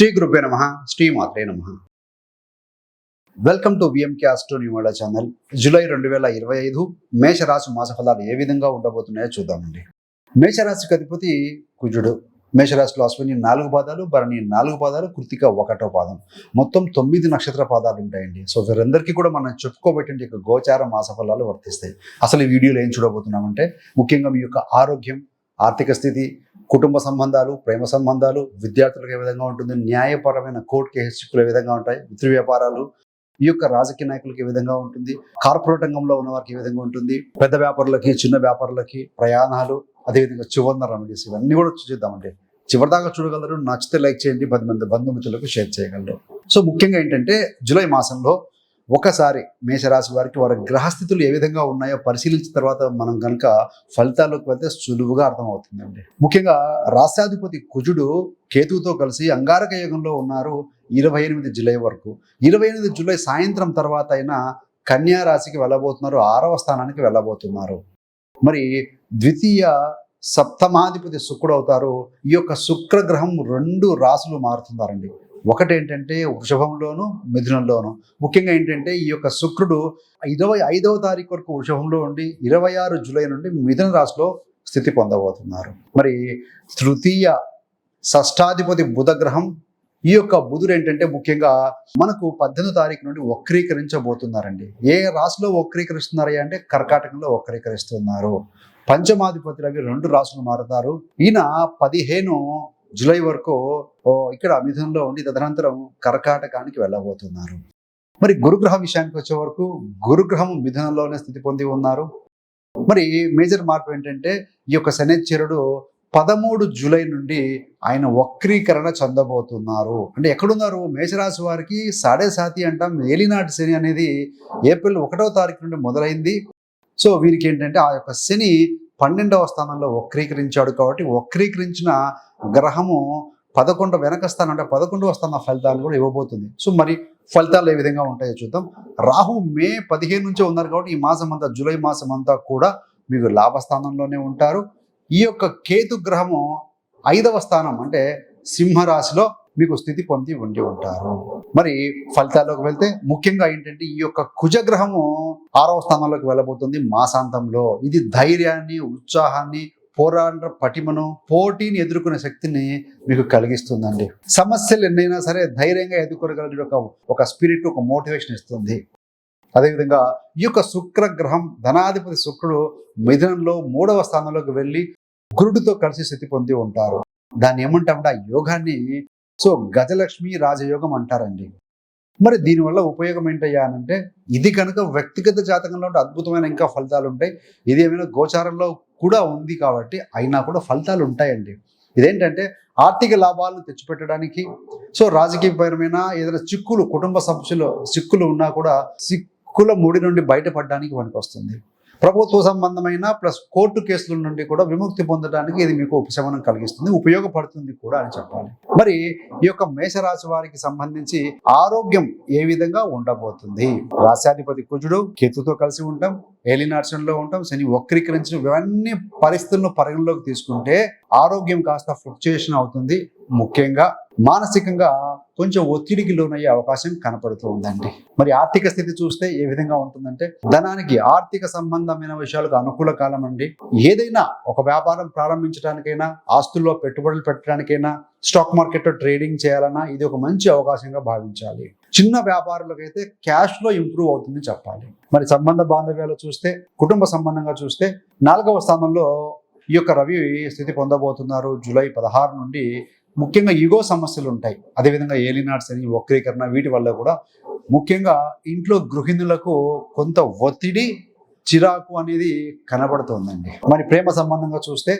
శ్రీ గురుభ్య నమ శ్రీ మాత్రే నమ. వెల్కమ్ టు విఎంకే ఆస్ట్రో న్యూమోడ ఛానల్ జూలై రెండు వేల ఇరవై ఐదు మేషరాశి మాస ఫలాలు ఏ విధంగా ఉండబోతున్నాయో చూద్దామండి. మేషరాశికి అధిపతి కుజుడు. మేషరాశిలో అశ్విని నాలుగు పాదాలు భరణి నాలుగు పాదాలు కృతిక ఒకటో పాదం. మొత్తం తొమ్మిది నక్షత్ర పాదాలు ఉంటాయండి. సో వీరందరికీ కూడా మనం చెప్పుకోబెట్టిన యొక్క గోచార మాస ఫలాలు వర్తిస్తాయి. అసలు ఈ వీడియోలో ఏం చూడబోతున్నామంటే ముఖ్యంగా మీ యొక్క ఆరోగ్యం ఆర్థిక స్థితి కుటుంబ సంబంధాలు ప్రేమ సంబంధాలు విద్యార్థులకు ఏ విధంగా ఉంటుంది న్యాయపరమైన కోర్టు కేసులు ఏ విధంగా ఉంటాయి వృత్తి వ్యాపారాలు ఈ యొక్క రాజకీయ నాయకులకు ఏ విధంగా ఉంటుంది కార్పొరేట్ రంగంలో ఉన్న వారికి ఏ విధంగా ఉంటుంది పెద్ద వ్యాపారులకి చిన్న వ్యాపారులకి ప్రయాణాలు అదేవిధంగా చివరిన రెమెడీస్ ఇవన్నీ కూడా చూద్దామండి. చివరిదాకా చూడగలరు నచ్చితే లైక్ చేయండి పది మంది బంధుమిత్రులకు షేర్ చేయగలరు. సో ముఖ్యంగా ఏంటంటే జూలై మాసంలో ఒకసారి మేషరాశి వారికి వారి గ్రహస్థితులు ఏ విధంగా ఉన్నాయో పరిశీలించిన తర్వాత మనం కనుక ఫలితాల్లోకి వెళ్తే సులువుగా అర్థమవుతుందండి. ముఖ్యంగా రాష్ట్రాధిపతి కుజుడు కేతువుతో కలిసి అంగారక యుగంలో ఉన్నారు ఇరవై ఎనిమిది జులై వరకు. ఇరవై ఎనిమిది జూలై సాయంత్రం తర్వాత అయినా కన్యా రాశికి వెళ్ళబోతున్నారు ఆరవ స్థానానికి వెళ్ళబోతున్నారు. మరి ద్వితీయ సప్తమాధిపతి శుక్రుడు అవుతారు. ఈ యొక్క శుక్రగ్రహం రెండు రాసులు మారుతున్నారండి ఒకటి ఏంటంటే వృషభంలోను మిథునంలోను. ముఖ్యంగా ఏంటంటే ఈ యొక్క శుక్రుడు ఐదవ ఐదవ తారీఖు వరకు వృషభంలో ఉండి ఇరవై ఆరు జూలై నుండి మిథున రాశిలో స్థితి పొందబోతున్నారు. మరి తృతీయ షష్టాధిపతి బుధగ్రహం ఈ యొక్క బుధుడు ఏంటంటే ముఖ్యంగా మనకు పద్దెనిమిది తారీఖు నుండి వక్రీకరించబోతున్నారండి. ఏ రాశిలో వక్రీకరిస్తున్నారా అంటే కర్కాటకంలో వక్రీకరిస్తున్నారు. పంచమాధిపతులు అవి రెండు రాసులు మారుతారు. ఈయన పదిహేను జూలై వరకు ఇక్కడ మిథునంలో ఉండి తదనంతరం కర్కాటకానికి వెళ్ళబోతున్నారు. మరి గురుగ్రహ విషయానికి వచ్చే వరకు గురుగ్రహం మిథునంలోనే స్థితి పొంది ఉన్నారు. మరి మేజర్ మార్పు ఏంటంటే ఈ యొక్క శనిశ్చరుడు పదమూడు జూలై నుండి ఆయన వక్రీకరణ చెందబోతున్నారు. అంటే ఎక్కడున్నారు? మేషరాశి వారికి సాడే సాతి అంటాం. ఏలినాటి శని అనేది ఏప్రిల్ ఒకటో తారీఖు నుండి మొదలైంది. సో వీరికి ఏంటంటే ఆ యొక్క శని పన్నెండవ స్థానంలో వక్రీకరించాడు కాబట్టి వక్రీకరించిన గ్రహము పదకొండు వెనక స్థానం అంటే పదకొండవ స్థానం ఫలితాలు కూడా ఇవ్వబోతుంది. సో మరి ఫలితాలు ఏ విధంగా ఉంటాయో చూద్దాం. రాహు మే పదిహేను నుంచే ఉన్నారు కాబట్టి ఈ మాసం అంతా జూలై మాసం అంతా కూడా మీకు లాభస్థానంలోనే ఉంటారు. ఈ యొక్క కేతు గ్రహము ఐదవ స్థానం అంటే సింహరాశిలో మీకు స్థితి పొంది ఉండి ఉంటారు. మరి ఫలితాల్లోకి వెళ్తే ముఖ్యంగా ఏంటంటే ఈ యొక్క కుజగ్రహము ఆరవ స్థానంలోకి వెళ్ళబోతుంది మాసాంతంలో. ఇది ధైర్యాన్ని ఉత్సాహాన్ని పోరాట పటిమను పోటీని ఎదుర్కొనే శక్తిని మీకు కలిగిస్తుందండి. సమస్యలు ఎన్నైనా సరే ధైర్యంగా ఎదుర్కోగలిగే ఒక ఒక స్పిరిట్ ఒక మోటివేషన్ ఇస్తుంది. అదేవిధంగా ఈ యొక్క శుక్ర గ్రహం ధనాధిపతి శుక్రుడు మిథునంలో మూడవ స్థానంలోకి వెళ్ళి గురుడితో కలిసి స్థితి పొంది ఉంటారు. దాన్ని ఏమంటామంటే ఆ యోగాన్ని సో గజలక్ష్మి రాజయోగం అంటారండి. మరి దీనివల్ల ఉపయోగం ఏంటయ్యా అంటే ఇది కనుక వ్యక్తిగత జాతకంలో ఉంటే అద్భుతమైన ఇంకా ఫలితాలు ఉంటాయి. ఇది ఏమైనా గోచారంలో కూడా ఉంది కాబట్టి అయినా కూడా ఫలితాలు ఉంటాయండి. ఇదేంటంటే ఆర్థిక లాభాలను తెచ్చిపెట్టడానికి సో రాజకీయపరమైన ఏదైనా చిక్కులు కుటుంబ సమస్యలు చిక్కులు ఉన్నా కూడా చిక్కుల ముడి నుండి బయటపడడానికి పనికి వస్తుంది ప్రభుత్వ సంబంధమైన ప్లస్ కోర్టు కేసుల నుండి కూడా విముక్తి పొందడానికి ఇది మీకు ఉపశమనం కలిగిస్తుంది ఉపయోగపడుతుంది కూడా అని చెప్పాలి. మరి ఈ యొక్క మేషరాశి వారికి సంబంధించి ఆరోగ్యం ఏ విధంగా ఉండబోతుంది? రాశాధిపతి కుజుడు కేతుతో కలిసి ఉంటాం ఏలినార్చనలో ఉంటాం శని వక్రీకరించిన ఇవన్నీ పరిస్థితులను పరిగణలోకి తీసుకుంటే ఆరోగ్యం కాస్త ఫ్లక్చుయేషన్ అవుతుంది. ముఖ్యంగా మానసికంగా కొంచెం ఒత్తిడికి లోనయ్యే అవకాశం కనపడుతూ ఉందండి. మరి ఆర్థిక స్థితి చూస్తే ఏ విధంగా ఉంటుందంటే ధనానికి ఆర్థిక సంబంధమైన విషయాలకు అనుకూల కాలం అండి. ఏదైనా ఒక వ్యాపారం ప్రారంభించడానికైనా ఆస్తుల్లో పెట్టుబడులు పెట్టడానికైనా స్టాక్ మార్కెట్లో ట్రేడింగ్ చేయాలన్నా ఇది ఒక మంచి అవకాశంగా భావించాలి. చిన్న వ్యాపారులకైతే క్యాష్లో ఇంప్రూవ్ అవుతుంది చెప్పాలి. మరి సంబంధ బాంధవ్యాలు చూస్తే కుటుంబ సంబంధంగా చూస్తే నాలుగవ స్థానంలో ఈ యొక్క రవి స్థితి పొందబోతున్నారు. జూలై పదహారు నుండి ముఖ్యంగా ఈగో సమస్యలు ఉంటాయి. అదేవిధంగా ఏలినాడ్స్ అని వక్రీకరణ వీటి వల్ల కూడా ముఖ్యంగా ఇంట్లో గృహిణులకు కొంత ఒత్తిడి చిరాకు అనేది కనబడుతోందండి. మరి ప్రేమ సంబంధంగా చూస్తే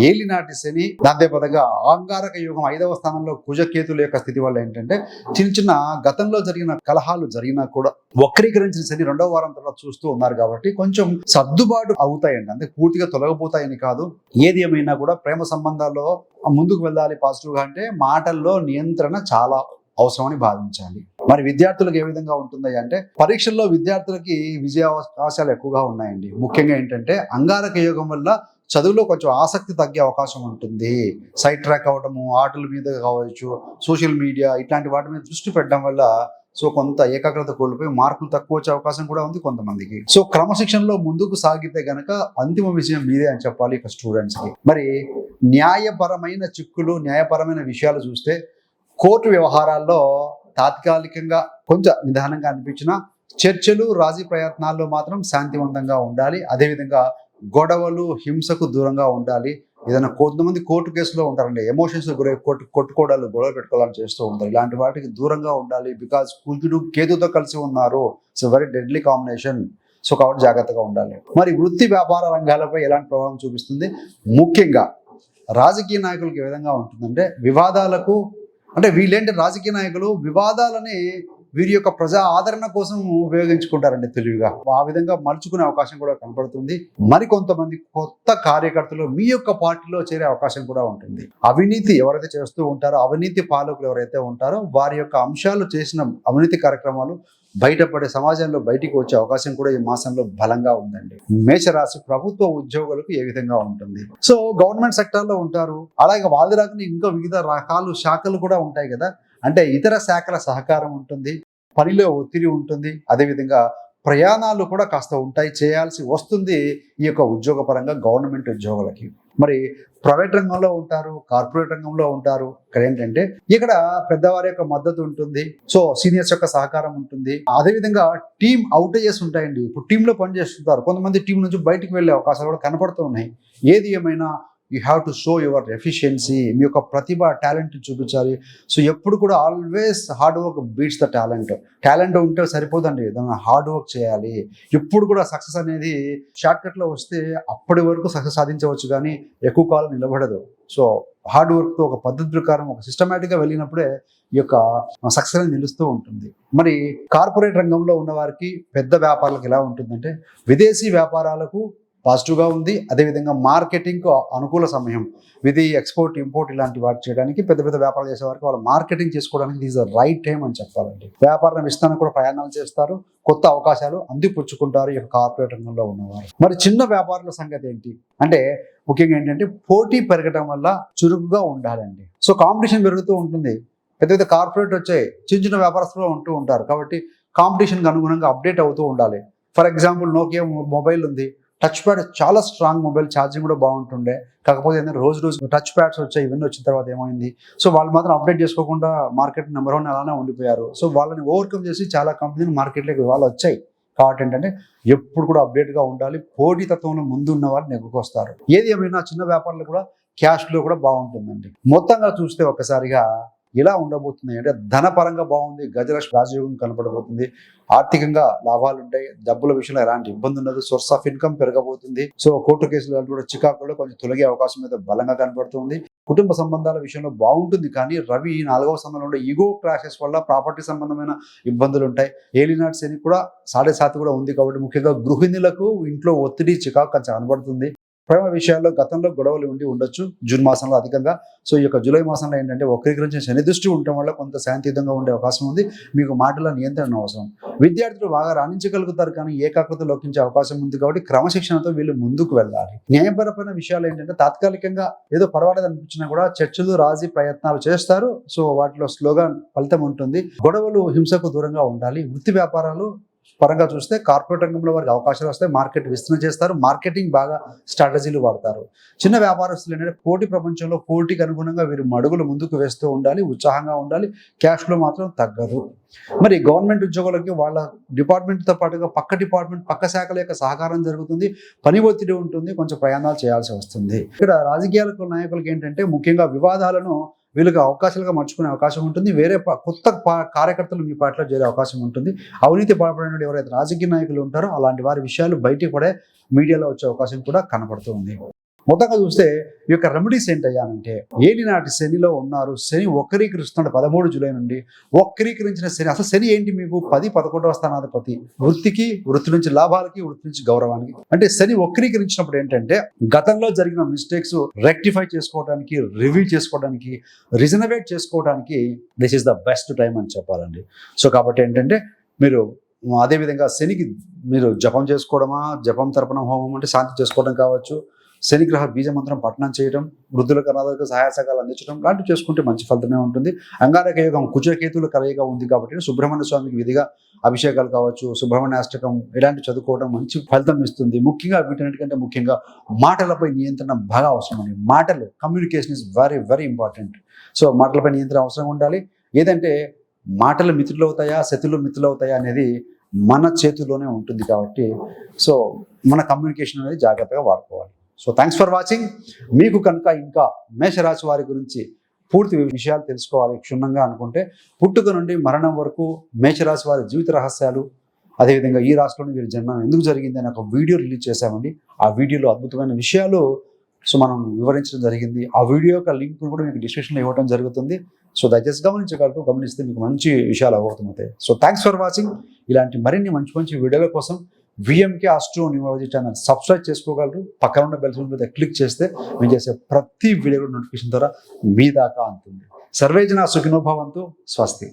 ఏలినాటి శని దాంతేపదగా ఆంగారక యుగం ఐదవ స్థానంలో కుజకేతుల యొక్క స్థితి వల్ల ఏంటంటే చిన్న చిన్న గతంలో జరిగిన కలహాలు జరిగినా కూడా వక్రీకరించిన శని రెండవ వారం తర్వాత చూస్తూ ఉన్నారు కాబట్టి కొంచెం సర్దుబాటు అవుతాయండి. అంటే పూర్తిగా తొలగిపోతాయని కాదు. ఏది ఏమైనా కూడా ప్రేమ సంబంధాల్లో ముందుకు వెళ్ళాలి పాజిటివ్గా అంటే మాటల్లో నియంత్రణ చాలా అవసరమని భావించాలి. మరి విద్యార్థులకు ఏ విధంగా ఉంటుంది అంటే పరీక్షల్లో విద్యార్థులకి విజయ అవకాశాలు ఎక్కువగా ఉన్నాయండి. ముఖ్యంగా ఏంటంటే అంగారక యోగం వల్ల చదువులో కొంచెం ఆసక్తి తగ్గే అవకాశం ఉంటుంది. సైట్ ట్రాక్ అవ్వడము ఆటల మీద కావచ్చు సోషల్ మీడియా ఇట్లాంటి వాటి మీద దృష్టి పెట్టడం వల్ల సో కొంత ఏకాగ్రత కోల్పోయి మార్కులు తక్కువ వచ్చే అవకాశం కూడా ఉంది కొంతమందికి. సో క్రమశిక్షణలో ముందుకు సాగితే గనక అంతిమ విజయం మీదే అని చెప్పాలి ఇక స్టూడెంట్స్కి మరి న్యాయపరమైన చిక్కులు న్యాయపరమైన విషయాలు చూస్తే కోర్టు వ్యవహారాల్లో తాత్కాలికంగా కొంచెం నిదానంగా అనిపించిన చర్చలు రాజీ ప్రయత్నాల్లో మాత్రం శాంతివంతంగా ఉండాలి. అదేవిధంగా గొడవలు హింసకు దూరంగా ఉండాలి. ఏదైనా కొంతమంది కోర్టు కేసులో ఉంటారండి. ఎమోషన్స్ గురై కొట్టు కొట్టుకోవడాలు గొడవ పెట్టుకోవాలని చేస్తూ ఉంటారు. ఇలాంటి వాటికి దూరంగా ఉండాలి బికాజ్ కుజుడు కేతుతో కలిసి ఉన్నారు. It's very deadly combination so కాబట్టి జాగ్రత్తగా ఉండాలి. మరి వృత్తి వ్యాపార రంగాలపై ఎలాంటి ప్రభావం చూపిస్తుంది? ముఖ్యంగా రాజకీయ నాయకులకు ఏ విధంగా ఉంటుందంటే వివాదాలకు అంటే వీళ్ళేంటి రాజకీయ నాయకులు? వివాదాలని వీరి యొక్క ప్రజా ఆదరణ కోసం ఉపయోగించుకుంటారండి తెలివిగా. ఆ విధంగా మలుచుకునే అవకాశం కూడా కనపడుతుంది మరికొంతమంది కొత్త కార్యకర్తలు మీ యొక్క పార్టీలో చేరే అవకాశం కూడా ఉంటుంది. అవినీతి ఎవరైతే చేస్తూ ఉంటారో అవినీతి పాలకులు ఎవరైతే ఉంటారో వారి యొక్క అంశాలు చేసిన అవినీతి కార్యక్రమాలు బయటపడే సమాజంలో బయటికి వచ్చే అవకాశం కూడా ఈ మాసంలో బలంగా ఉందండి. మేషరాశి ప్రభుత్వ ఉద్యోగులకు ఏ విధంగా ఉంటుంది. సో గవర్నమెంట్ సెక్టార్లో ఉంటారు. అలాగే వాళ్ళ ఇంకా వివిధ రకాలు శాఖలు కూడా ఉంటాయి కదా. అంటే ఇతర శాఖల సహకారం ఉంటుంది పనిలో ఒత్తిడి ఉంటుంది అదేవిధంగా ప్రయాణాలు కూడా కాస్త ఉంటాయి చేయాల్సి వస్తుంది ఈ యొక్క ఉద్యోగపరంగా గవర్నమెంట్ ఉద్యోగులకి. మరి ప్రైవేట్ రంగంలో ఉంటారు కార్పొరేట్ రంగంలో ఉంటారు ఇక్కడ ఏంటంటే ఇక్కడ పెద్దవారి యొక్క మద్దతు ఉంటుంది సో సీనియర్స్ యొక్క సహకారం ఉంటుంది. అదేవిధంగా టీం అవుటేజెస్ ఉంటాయండి. ఇప్పుడు టీంలో పనిచేస్తుంటారు కొంతమంది టీం నుంచి బయటికి వెళ్ళే అవకాశాలు కూడా కనపడుతూ ఉన్నాయి. ఏది ఏమైనా you have to show your efficiency మీ యొక్క ప్రతిభ టాలెంట్ చూపించాలి. సో ఎప్పుడు కూడా always hard work beats the talent. Talent ఉంటే సరిపోదండి. ఏదైనా హార్డ్ వర్క్ చేయాలి. ఎప్పుడు కూడా సక్సెస్ అనేది షార్ట్కట్లో వస్తే అప్పటి వరకు సక్సెస్ సాధించవచ్చు కానీ ఎక్కువ కాలం నిలబడదు. సో హార్డ్ వర్క్తో ఒక పద్ధతి ప్రకారం ఒక సిస్టమేటిక్గా వెళ్ళినప్పుడే ఈ యొక్క సక్సెస్ అనేది నిలుస్తూ ఉంటుంది. మరి కార్పొరేట్ రంగంలో ఉన్న వారికి పెద్ద వ్యాపారాలకు ఎలా ఉంటుందంటే విదేశీ వ్యాపారాలకు పాజిటివ్గా ఉంది. అదేవిధంగా మార్కెటింగ్కు అనుకూల సమయం. విధి ఎక్స్పోర్ట్ ఇంపోర్ట్ ఇలాంటి వాటి చేయడానికి పెద్ద పెద్ద వ్యాపారాలు చేసే వారికి వాళ్ళు మార్కెటింగ్ చేసుకోవడానికి ఈజ్ ద రైట్ టైం అని చెప్పాలండి. వ్యాపారం విస్తరణ కూడా ప్రయాణాలు చేస్తారు. కొత్త అవకాశాలు అందిపుచ్చుకుంటారు ఈ యొక్క కార్పొరేట్ రంగంలో ఉన్నవారు. మరి చిన్న వ్యాపారుల సంగతి ఏంటి? అంటే ముఖ్యంగా ఏంటంటే పోటీ పెరగడం వల్ల చురుకుగా ఉండాలండి. సో కాంపిటీషన్ పెరుగుతూ ఉంటుంది. పెద్ద పెద్ద కార్పొరేట్ వచ్చాయి చిన్న చిన్న వ్యాపారస్తులు ఉంటూ ఉంటారు. కాబట్టి కాంపిటీషన్కి అనుగుణంగా అప్డేట్ అవుతూ ఉండాలి. ఫర్ ఎగ్జాంపుల్ నోకియా మొబైల్ ఉంది. టచ్ ప్యాడ్ చాలా స్ట్రాంగ్ మొబైల్ ఛార్జింగ్ కూడా బాగుంటుండే. కాకపోతే ఏంటంటే రోజు రోజు టచ్ ప్యాడ్స్ వచ్చాయి ఇవన్నీ వచ్చిన తర్వాత ఏమైంది? సో వాళ్ళు మాత్రం అప్డేట్ చేసుకోకుండా మార్కెట్ నెంబర్ వన్ అలానే ఉండిపోయారు. సో వాళ్ళని ఓవర్కమ్ చేసి చాలా కంపెనీలు మార్కెట్లోకి వాళ్ళు వచ్చాయి. కాబట్టి ఏంటంటే ఎప్పుడు కూడా అప్డేట్గా ఉండాలి. పోటీతత్వంలో ముందున్న వాళ్ళు నెగ్గుకొస్తారు. ఏది ఏమైనా చిన్న వ్యాపారాలు కూడా క్యాష్లో కూడా బాగుంటుందండి. మొత్తంగా చూస్తే ఒక్కసారిగా ఇలా ఉండబోతుంది అంటే ధనపరంగా బాగుంది గజలక్ష్మి రాజయోగం కనపడబోతుంది ఆర్థికంగా లాభాలు ఉంటాయి డబ్బుల విషయంలో ఎలాంటి ఇబ్బంది ఉండదు సోర్స్ ఆఫ్ ఇన్కమ్ పెరగబోతుంది. సో కోర్టు కేసులు లాంటి కూడా చికాకులో కొంచెం తొలగే అవకాశం అయితే బలంగా కనపడుతుంది కుటుంబ సంబంధాల విషయంలో బాగుంటుంది కానీ రవి నాలుగవ సంబంధంలో ఈగో క్రాషెస్ వల్ల ప్రాపర్టీ సంబంధమైన ఇబ్బందులు ఉంటాయి. ఏలినాటి శని కూడా సాడే సాతి కూడా ఉంది కాబట్టి ముఖ్యంగా గృహిణులకు ఇంట్లో ఒత్తిడి చికాకు కనబడుతుంది. ప్రేమ విషయాల్లో గతంలో గొడవలు ఉండి ఉండొచ్చు జూన్ మాసంలో అధికంగా. సో ఈ యొక్క జూలై మాసంలో ఏంటంటే వక్రీకరించిన శని దృష్టి ఉండటం వల్ల కొంత శాంతియుతంగా ఉండే అవకాశం ఉంది. మీకు మాటల నియంత్రణ అవసరం. విద్యార్థులు బాగా రాణించగలుగుతారు కానీ ఏకాగ్రత లోకించే అవకాశం ఉంది కాబట్టి క్రమశిక్షణతో వీళ్ళు ముందుకు వెళ్ళాలి. న్యాయపరమైన విషయాలు ఏంటంటే తాత్కాలికంగా ఏదో పర్వాలేదు అనిపించినా కూడా చర్చలు రాజీ ప్రయత్నాలు చేస్తారు. సో వాటిలో స్లోగా ఫలితం ఉంటుంది. గొడవలు హింసకు దూరంగా ఉండాలి. వృత్తి వ్యాపారాలు పరంగా చూస్తే కార్పొరేట్ రంగంలో వారికి అవకాశాలు వస్తాయి. మార్కెట్ విస్తరణ చేస్తారు. మార్కెటింగ్ బాగా స్ట్రాటజీలు వాడతారు. చిన్న వ్యాపారస్తులు ఏంటంటే పోటీ ప్రపంచంలో పోటీకి అనుగుణంగా వీరు మడుగులు ముందుకు వేస్తూ ఉండాలి ఉత్సాహంగా ఉండాలి. క్యాష్లో మాత్రం తగ్గదు. మరి గవర్నమెంట్ ఉద్యోగులకి వాళ్ళ డిపార్ట్మెంట్తో పాటుగా పక్క డిపార్ట్మెంట్ పక్క శాఖల యొక్క సహకారం జరుగుతుంది. పని ఒత్తిడి ఉంటుంది. కొంచెం ప్రయాణాలు చేయాల్సి వస్తుంది. ఇక్కడ రాజకీయాలకు నాయకులకి ఏంటంటే ముఖ్యంగా వివాదాలను వీళ్ళకి అవకాశాలుగా మర్చుకునే అవకాశం ఉంటుంది. వేరే కొత్త పా- కార్యకర్తలు మీ పార్టీలో చేరే అవకాశం ఉంటుంది. అవినీతి పాల్పడిన ఎవరైతే రాజకీయ నాయకులు ఉంటారో అలాంటి వారి విషయాలు బయటికి పడే మీడియాలో వచ్చే అవకాశం కూడా కనపడుతుంది మొత్తంగా చూస్తే ఈ యొక్క రెమెడీస్ ఏంటయ్యానంటే ఏలినాటి శనిలో ఉన్నారు. శని వక్రీకరిస్తున్నాడు పదమూడు జూలై నుండి. వక్రీకరించిన శని అసలు శని ఏంటి మీకు? పది పదకొండవ స్థానాధిపతి. వృత్తికి వృత్తి నుంచి లాభాలకి వృత్తి నుంచి గౌరవానికి. అంటే శని వక్రీకరించినప్పుడు ఏంటంటే గతంలో జరిగిన మిస్టేక్స్ రెక్టిఫై చేసుకోవడానికి రివ్యూ చేసుకోవడానికి రిజనవేట్ చేసుకోవడానికి this is the best time అని చెప్పాలండి. సో కాబట్టి ఏంటంటే మీరు అదేవిధంగా శనికి మీరు జపం చేసుకోవడమా? జపం తర్పణం హోమం అంటే శాంతి చేసుకోవడం కావచ్చు. శనిగ్రహ బీజమంత్రం పఠనం చేయడం వృద్ధులకు అనాథులకు సహాయ సహకారాలు అందించడం లాంటివి చేసుకుంటే మంచి ఫలితమే ఉంటుంది. అంగారక యోగం కుజకేతువుల కలయిక ఉంది కాబట్టి సుబ్రహ్మణ్య స్వామికి విధిగా అభిషేకాలు కావచ్చు సుబ్రహ్మణ్య అష్టకం ఇలాంటి చదువుకోవడం మంచి ఫలితం ఇస్తుంది. ముఖ్యంగా వీటన్నిటికంటే ముఖ్యంగా మాటలపై నియంత్రణ బాగా అవసరం మాటలు communication is very very important so మాటలపై నియంత్రణ అవసరం ఉండాలి. ఏదంటే మాటలు మిత్రులు అవుతాయా శత్రులు మిత్రులు అవుతాయా అనేది మన చేతిలోనే ఉంటుంది కాబట్టి సో మన కమ్యూనికేషన్ అనేది జాగ్రత్తగా వాడుకోవాలి. సో థ్యాంక్స్ ఫర్ వాచింగ్ మీకు కనుక ఇంకా మేషరాశి వారి గురించి పూర్తి విషయాలు తెలుసుకోవాలి క్షుణ్ణంగా అనుకుంటే పుట్టుక నుండి మరణం వరకు మేషరాశి వారి జీవిత రహస్యాలు అదేవిధంగా ఈ రాష్ట్రంలో వీరి జన్మం ఎందుకు జరిగింది అని ఒక వీడియో రిలీజ్ చేశామండి. ఆ వీడియోలో అద్భుతమైన విషయాలు సో మనం వివరించడం జరిగింది. ఆ వీడియో యొక్క లింక్ కూడా మీకు డిస్క్రిప్షన్లో ఇవ్వడం జరుగుతుంది. సో దయచేసి గమనించగలరు గమనిస్తే మీకు మంచి విషయాలు అవగతమవుతాయి సో థ్యాంక్స్ ఫర్ వాచింగ్ ఇలాంటి మరిన్ని మంచి మంచి వీడియోల కోసం VMK astro numerology channel subscribe చేసుకోగలరు. పక్కన ఉన్న బెల్ మీద క్లిక్ చేస్తే మేము చేసే ప్రతి వీడియో నోటిఫికేషన్ ద్వారా మీ దాకా అంటుంది సర్వేజన సుఖినోభావంతో స్వస్తి.